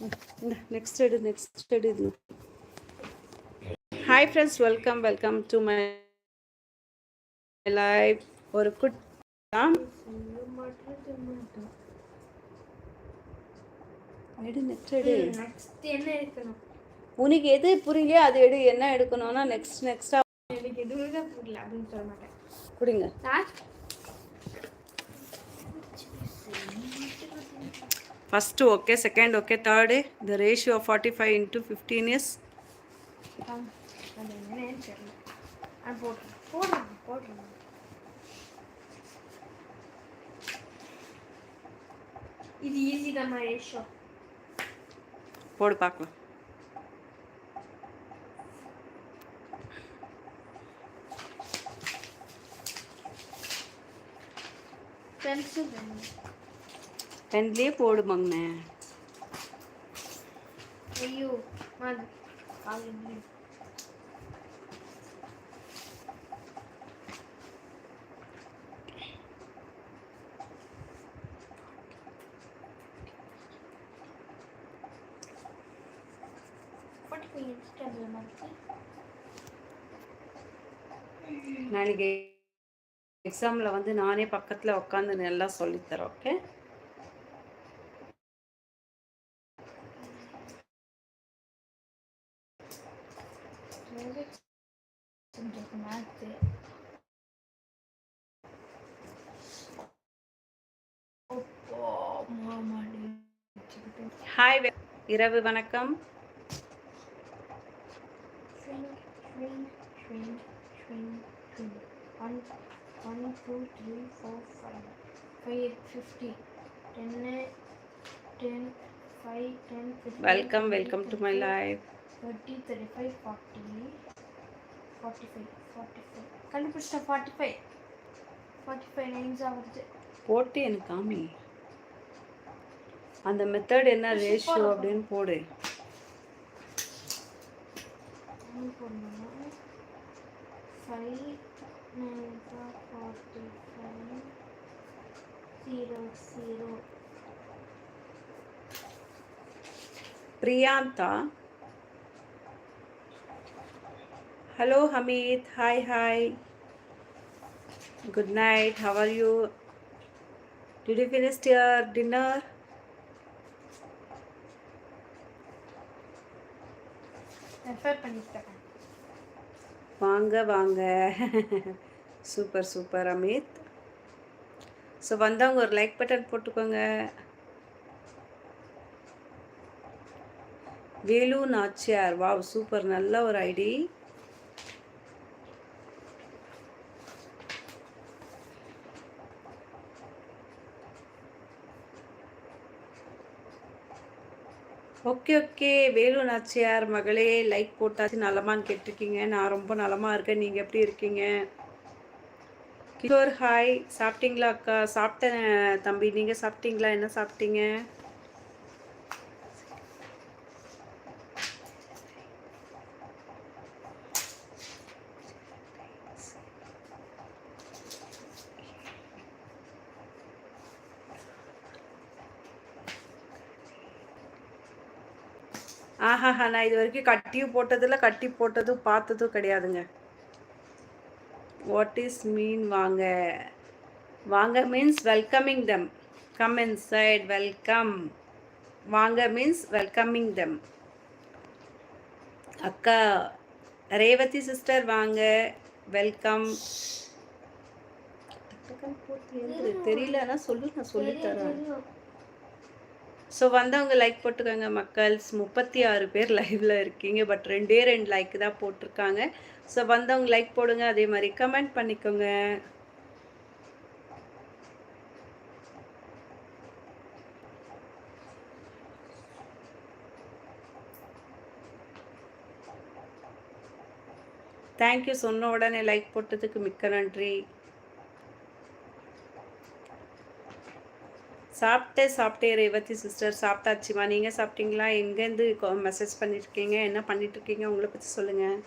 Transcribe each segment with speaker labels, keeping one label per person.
Speaker 1: இந்த நெக்ஸ்ட் எடு நெக்ஸ்ட் எடு இது hi friends welcome welcome to my life ஒரு குட் எடு நெக்ஸ்ட் எடு.
Speaker 2: நெக்ஸ்ட் என்ன எடுக்கணும்?
Speaker 1: உனக்கு எது புரியலையோ அது எடு என்ன எடுக்கணும்னா நெக்ஸ்ட் நெக்ஸ்டா
Speaker 2: எனக்கு எதுவுமே புரியல அப்படின்னு சொல்ல மாட்டேன்.
Speaker 1: கொடுங்க. forty five into fifteen years
Speaker 2: அது என்னன்னு தெரியல அது போட்டுருங்க போடுறேன் போடுறேன் இது ஈஸி தான் ரேஷோ
Speaker 1: போடு பார்க்கலாம்
Speaker 2: பென்சில் வேணும்
Speaker 1: பென்லேயே போடு மங்கண்ணே
Speaker 2: ஐயோ
Speaker 1: நாளைக்கு எக்ஸாமில் வந்து நானே பக்கத்தில் உட்காந்து நல்லா சொல்லித்தரேன் ஓகே
Speaker 2: மேத்து அப்பா மாமாடி
Speaker 1: ஹாய் இரவு வணக்கம்
Speaker 2: shrink, shrink, shrink, shrink, shrink. One, one, two, three, four, five. Five, fifty. Ten, ten, five, ten, fifty.
Speaker 1: Welcome welcome to my life
Speaker 2: Thirty, thirty five forty forty five forty five கண்டுபிடிச்சா forty five forty five lines ஆகுது
Speaker 1: போட்டு எனக்கு காமி. அந்த method என்ன ratio அப்படின்னு போடு.
Speaker 2: என்ன five nine forty five
Speaker 1: zero zero Priyantha hello Hameed hi hi good night how are you did you finish
Speaker 2: your dinner
Speaker 1: வாங்க வாங்க. சூப்பர் சூப்பர் அமித் ஸோ வந்தவங்க ஒரு லைக் பட்டன் போட்டுக்கோங்க. வேலு நாச்சியார். வாவ் சூப்பர் நல்ல ஒரு ID. Okay okay. Velu Nachiyar மகளே like போட்டாச்சு. நலமான்னு கேட்டிருக்கீங்க. நான் ரொம்ப நலமாக இருக்கேன். நீங்கள் எப்படி இருக்கீங்க? கிஷோர் ஹாய் சாப்பிட்டீங்களா அக்கா? சாப்பிட்டேன் தம்பி. நீங்கள் சாப்பிட்டீங்களா? என்ன சாப்பிட்டீங்க? ஆஹாஹா நான் இது வரைக்கும் கட்டியும் போட்டதில்ல கட்டி போட்டதும் பார்த்ததும் கிடையாதுங்க. வாட் இஸ் மீன் வாங்க. வாங்க means welcoming them come inside welcome வாங்க மீன்ஸ் வெல்கமிங் தம் அக்கா ரேவதி சிஸ்டர் வாங்க. வெல்கம் தெரியலன்னா சொல்லு நான் சொல்லித்தரேன் ஸோ வந்தவங்க லைக் போட்டுக்கோங்க மக்கள்ஸ் முப்பத்தி ஆறு பேர் லைவில் இருக்கீங்க. பட் ரெண்டே ரெண்டு லைக் தான் போட்டிருக்காங்க. ஸோ வந்தவங்க லைக் போடுங்க. அதே மாதிரி கமெண்ட் பண்ணிக்கோங்க. தேங்க்யூ சொன்ன உடனே லைக் போட்டதுக்கு மிக்க நன்றி. சாப்பிட்டேன் சாப்பிட்டேன் ரேவதி சிஸ்டர் சாப்பிட்டாச்சுமா? நீங்கள் சாப்பிட்டீங்களா? எங்கேருந்து மெசேஜ் பண்ணியிருக்கீங்க என்ன பண்ணிட்டு இருக்கீங்க உங்களை பற்றி சொல்லுங்கள்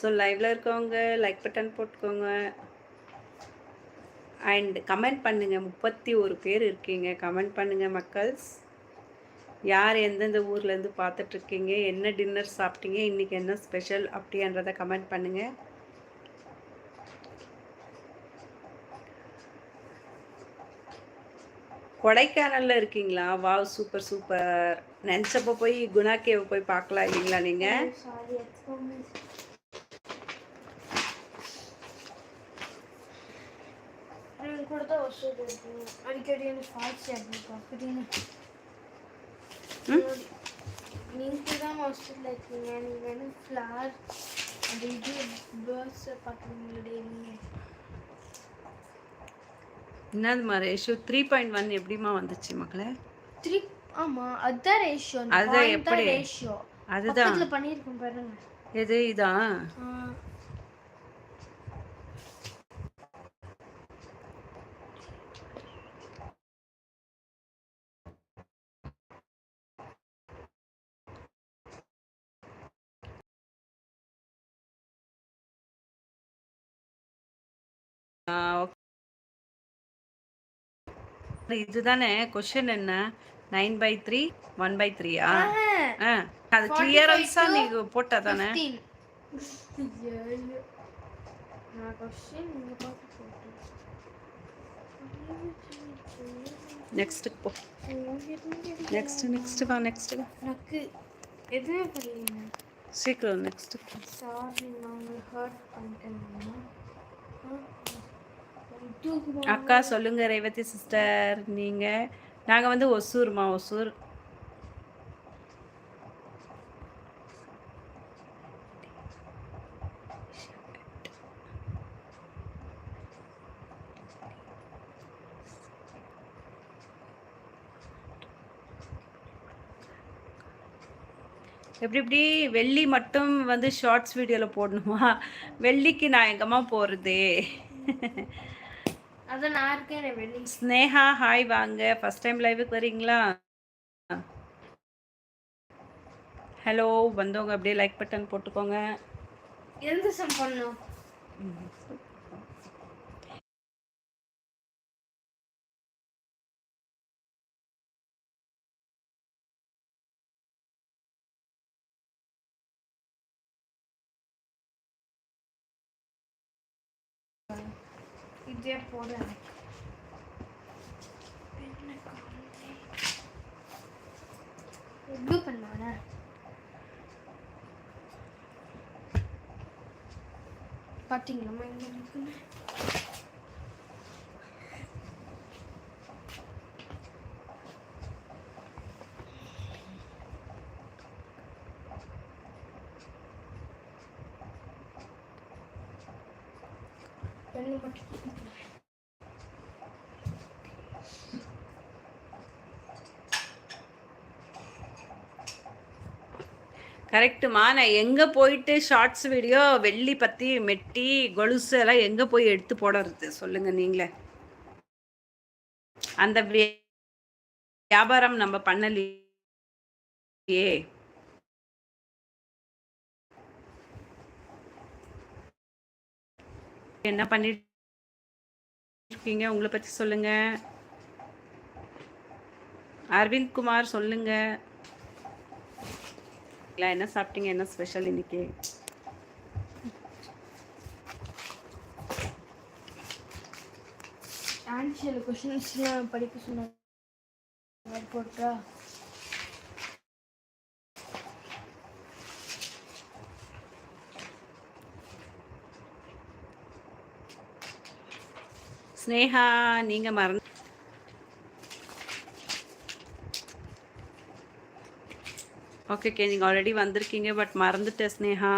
Speaker 1: ஸோ லைவில் இருக்கவங்க லைக் பட்டன் போட்டுக்கோங்க. அண்ட் கமெண்ட் பண்ணுங்கள் முப்பத்தி ஒரு பேர் இருக்கீங்க. கமெண்ட் பண்ணுங்கள் மக்கள்ஸ். யார் எந்தெந்த ஊர்லேருந்து பார்த்துட்ருக்கீங்க? என்ன டின்னர் சாப்பிட்டீங்க? இன்றைக்கி என்ன ஸ்பெஷல்? அப்படின்றத கமெண்ட் பண்ணுங்கள் கொடைக்கானலில் இருக்கீங்களா? Wow super super. நினச்சப்போ போய் குணா கேவை போய் பார்க்கலாம் இல்லைங்களா நீங்கள்
Speaker 2: அடிக்கடி எனக்கு ஃபால்ஸ் அப்படின்னு அப்படின்னு நீங்கள் தான் ஒசூரில் இருக்கீங்க நீங்கள் வந்து ஃப்ளார் அது இது பேர்ட்ஸ் பார்க்குறீங்களே நீங்கள்
Speaker 1: என்னது மாதிரி ரேஷியோ த்ரீ பாயிண்ட் ஒன் எப்படிமா வந்துச்சு மக்களே
Speaker 2: த்ரீ ஆமாம் அதுதான் ரேஷியோ
Speaker 1: அதுதான் எப்படி?
Speaker 2: ரேஷியோ
Speaker 1: அதுதான்
Speaker 2: பண்ணியிருக்கோம் பாருங்க
Speaker 1: எது இதான் இதுதானே? கொஷின் என்ன? Nine by three one by த்ரீயா ஆ? அது
Speaker 2: 45
Speaker 1: கிளியரன்ஸா நீங்க போட்டா தானே?
Speaker 2: 15. ஏழு. நான் question நீங்க பார்த்து போட்டேன்.
Speaker 1: நெக்ஸ்ட் போ. நெக்ஸ்ட் நெக்ஸ்ட் வா நெக்ஸ்ட் வா.
Speaker 2: எனக்கு எதுவுமே புரியல.
Speaker 1: சீக்கிரம் நெக்ஸ்ட்
Speaker 2: சாரி நான் உங்களை ஹர்ட் பண்ணிட்டேன்
Speaker 1: அக்கா சொல்லுங்க ரேவதி சிஸ்டர். நீங்க? நாங்க வந்து ஒசூர்மா ஒசூர். எப்படி இப்படி வெள்ளி மட்டும் வந்து ஷார்ட்ஸ் வீடியோவில் போடணுமா? வெள்ளிக்கு நான் எங்கம்மா போகிறது
Speaker 2: அதான் நான் இருக்கேன்
Speaker 1: ஸ்னேஹா ஹாய் வாங்க. ஃபர்ஸ்ட் டைம் லைவுக்கு வரீங்களா? ஹலோ வந்தவங்க அப்படியே லைக் பட்டன் போட்டுக்கோங்க.
Speaker 2: எந்த சம் பண்ணும்? இதே போடுறேன் எப்படி பண்ணுவானே பார்த்தீங்களா எங்க இருக்குன்னு பெண்ணு மட்டும்
Speaker 1: கரெக்டுமா நான் எங்கே போயிட்டு ஷார்ட்ஸ் வீடியோ வெள்ளி பற்றி மெட்டி கொலுசு எல்லாம் எங்கே போய் எடுத்து போடுறது? சொல்லுங்கள் நீங்களே. அந்த வியாபாரம் நம்ம பண்ணலையே. என்ன பண்ணிட்டு இருக்கீங்க உங்களை பற்றி சொல்லுங்க. அரவிந்த் குமார் சொல்லுங்க. என்ன சாப்பிட்டீங்க? என்ன ஸ்பெஷல் இன்னைக்கு?
Speaker 2: ஆன்சர் கொஷின்ஸ்லாம் படிக்க சொன்னாங்க போட்டா.
Speaker 1: ஸ்னேகா நீங்கள் மறந்து ஓகே ஓகே நீங்கள் ஆல்ரெடி வந்திருக்கீங்க பட் மறந்துட்டேன் ஸ்னேகா.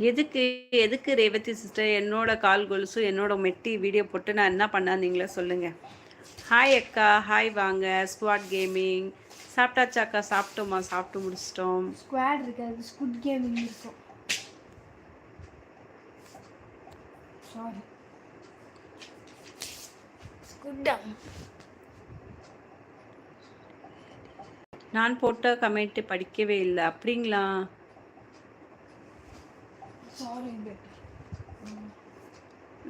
Speaker 1: எதுக்கு எதுக்கு ரேவதி சிஸ்டர் என்னோட கால் கொலுசும் என்னோட மெட்டி வீடியோ போட்டு நான் என்ன பண்ணேன் நீங்களே சொல்லுங்கள் ஹாய் அக்கா ஹாய் வாங்க ஸ்குவாட் கேமிங் சாப்பிட்டாச்சா அக்கா சாப்பிட்டோமா? சாப்பிட்டு முடிச்சிட்டோம்.
Speaker 2: ஸ்குவாட் இருக்காது ஸ்குட் கேமிங் இருக்கும். சாரி
Speaker 1: நான் போட்ட கமெண்ட் படிக்கவே இல்லை. அப்படிங்களா?
Speaker 2: சாரி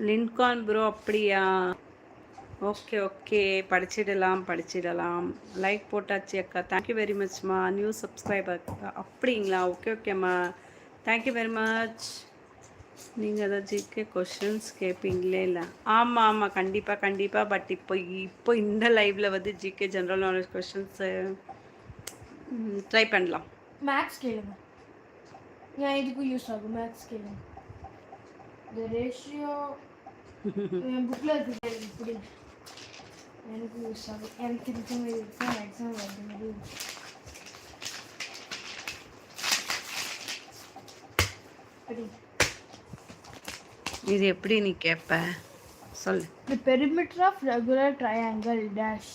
Speaker 1: லின்கான் ப்ரோ அப்படியா? Okay okay. படிச்சிடலாம் படிச்சிடலாம். லைக் போட்டாச்சு அக்கா. தேங்க்யூ வெரி மச்மா நியூ சப்ஸ்கிரைபர் அப்படிங்களா? ஓகே ஓகேம்மா தேங்க்யூ வெரி மச் நீங்கள் அதை ஜிகே கொஷின்ஸ் கேட்பீங்களே இல்லை? ஆமாம் ஆமாம் கண்டிப்பாக கண்டிப்பாக பட் இப்போ இப்போ இந்த லைவில் வந்து GK general knowledge questions try பண்ணலாம்.
Speaker 2: மேக்ஸ் கேளுங்க. ஏன் இதுக்கும் யூஸ் ஆகும்? மேக்ஸ் கேளுங்க. இந்த ரேஷியோ புக்கில் இருக்குது இப்படி. எனக்கு யூஸ் ஆகும் எனக்கு இதுக்கு எக்ஸாம் எக்ஸாம் வருது மாதிரி இப்படி
Speaker 1: இது எப்படி நீ கேட்ப சொல்லு
Speaker 2: The perimeter of regular triangle dash.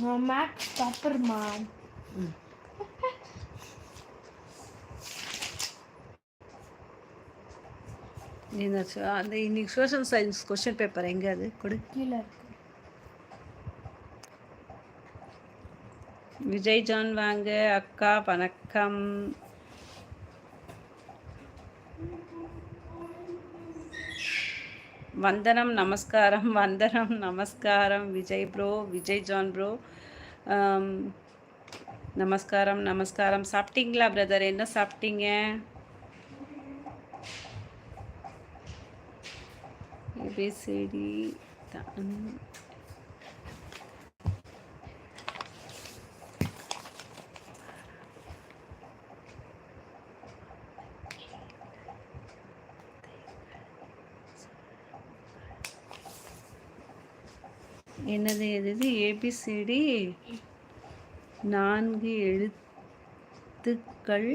Speaker 2: நான் மேக்ஸ் டாப்பர்மா
Speaker 1: இந்த அந்த இன்னைக்கு சோஷியல் சயின்ஸ் கொஷின் பேப்பர் எங்கே அது? கொடு.
Speaker 2: கீழே இருக்கு.
Speaker 1: விஜய் ஜான் வாங்க அக்கா வணக்கம். வந்தனம் நமஸ்காரம் வந்தனம் நமஸ்காரம். Vijay bro Vijay John bro நமஸ்காரம் நமஸ்காரம். சாப்பிட்டீங்களா பிரதர் என்ன சாப்பிட்டீங்க? ஏபிசிடி தான் என்னது எது ஏபிசிடி நான்கு எழுத்துக்கள்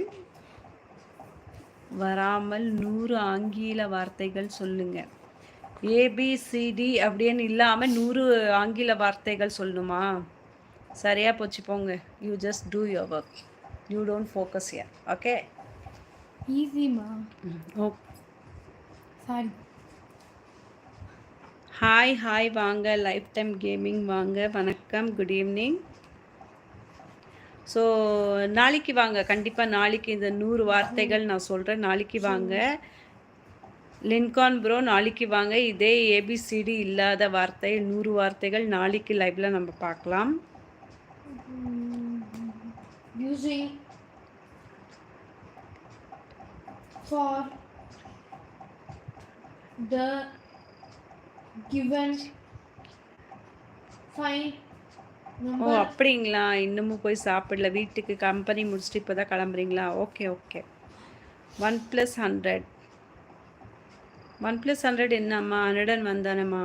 Speaker 1: வராமல் நூறு ஆங்கில வார்த்தைகள் சொல்லுங்கள் ஏபிசிடி அப்படின்னு இல்லாமல் நூறு ஆங்கில வார்த்தைகள் சொல்லணுமா? சரியா போச்சு போங்க. You just do your work you don't focus your okay
Speaker 2: ஈஸிமா
Speaker 1: ஓகே
Speaker 2: சாரி
Speaker 1: ஹாய் ஹாய் வாங்க. லைஃப் டைம் கேமிங் வாங்க. வணக்கம். குட் ஈவினிங் ஸோ நாளைக்கு வாங்க. கண்டிப்பாக நாளைக்கு இந்த நூறு வார்த்தைகள் நான் சொல்கிறேன் நாளைக்கு வாங்க. லின்கான் ப்ரோ நாளைக்கு வாங்க. இதே ஏபிசிடி இல்லாத வார்த்தை நூறு வார்த்தைகள் நாளைக்கு லைவில் நம்ம பார்க்கலாம்.
Speaker 2: Using for the given
Speaker 1: ஓ அப்படிங்களா? இன்னமும் போய் சாப்பிடல. வீட்டுக்கு கம்பெனி முடிச்சுட்டு இப்போ தான் கிளம்புறீங்களா? Okay okay one plus hundred one plus hundred என்னம்மா? ஹண்ட்ரட் அண்ட் ஒன் தானேம்மா?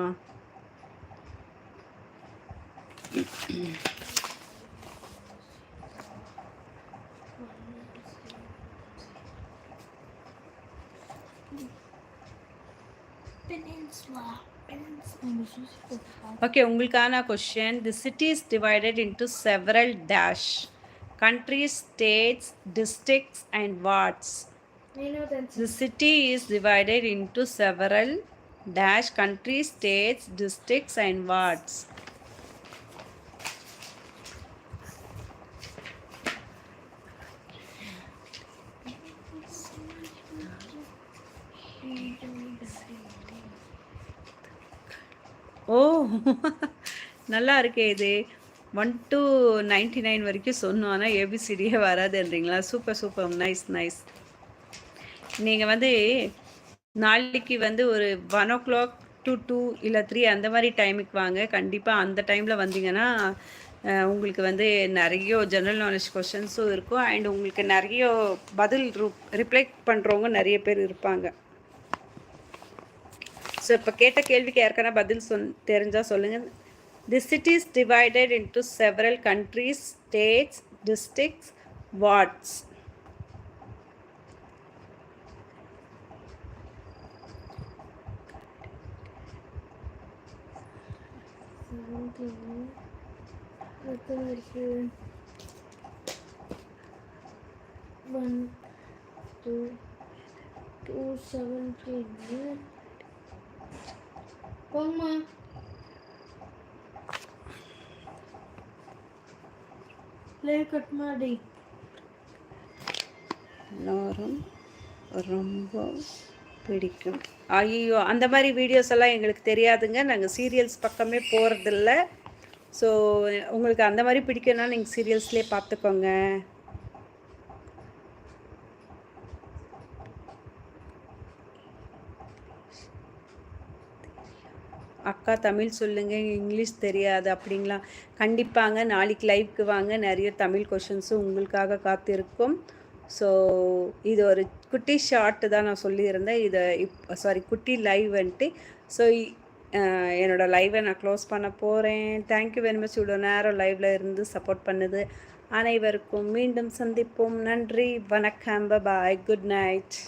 Speaker 2: Peninsula.
Speaker 1: ஓகே உங்களுக்கான question the city is divided into several dash countries states districts and wards
Speaker 2: I know that
Speaker 1: The city is divided into several dash countries, states, districts, and wards. ஓ நல்லா இருக்கே இது one to ninety nine வரைக்கும் சொன்னோம் ஆனால் ஏபிசிடியே வராதுன்றீங்களா super super nice nice நீங்கள் வந்து நாளைக்கு வந்து ஒரு one o'clock to two இல்லை த்ரீ அந்த மாதிரி டைமுக்கு வாங்க. கண்டிப்பாக அந்த டைமில் வந்தீங்கன்னா உங்களுக்கு வந்து நிறைய ஜெனரல் நாலேஜ் கொஷின்ஸும் இருக்கும். அண்ட் உங்களுக்கு நிறைய பதில் ரிப்ளை பண்ணுறவங்க நிறைய பேர் இருப்பாங்க. ஸோ இப்போ கேட்ட கேள்விக்கு ஏற்கனவே பதில் சொல் தெரிஞ்சால் சொல்லுங்கள் the cities divided into several countries states districts
Speaker 2: wards எத்தனை இருக்கு ஒன் டூ டூ செவன்டீன் போதுமா ப்ளே கட் ಮಾಡಿ
Speaker 1: எல்லாரும் ரொம்ப பிடிக்கும். ஐயோ அந்த மாதிரி வீடியோஸ் எல்லாம் எங்களுக்கு தெரியாதுங்க. நாங்கள் சீரியல்ஸ் பக்கமே போகிறதில்ல ஸோ உங்களுக்கு அந்த மாதிரி பிடிக்கும்னா நீங்கள் சீரியல்ஸ்லேயே பார்த்துக்கோங்க. அக்கா தமிழ் சொல்லுங்க இங்கிலீஷ் தெரியாது அப்படிங்களா? கண்டிப்பாங்க நாளைக்கு லைவ்க்கு வாங்க. நிறைய தமிழ் கொஷின்ஸும் உங்களுக்காக காத்திருக்கும். ஸோ இது ஒரு குட்டி ஷார்ட்டு தான் நான் சொல்லியிருந்தேன். இதை இப் சாரி குட்டி லைவ் வந்துட்டு ஸோ என்னோடய லைவை நான் க்ளோஸ் பண்ண போகிறேன் தேங்க்யூ வெரி மச் இவ்வளோ நேரம் லைவில் இருந்து சப்போர்ட் பண்ணுது. அனைவருக்கும் மீண்டும் சந்திப்போம். நன்றி. வணக்கம். Bye good night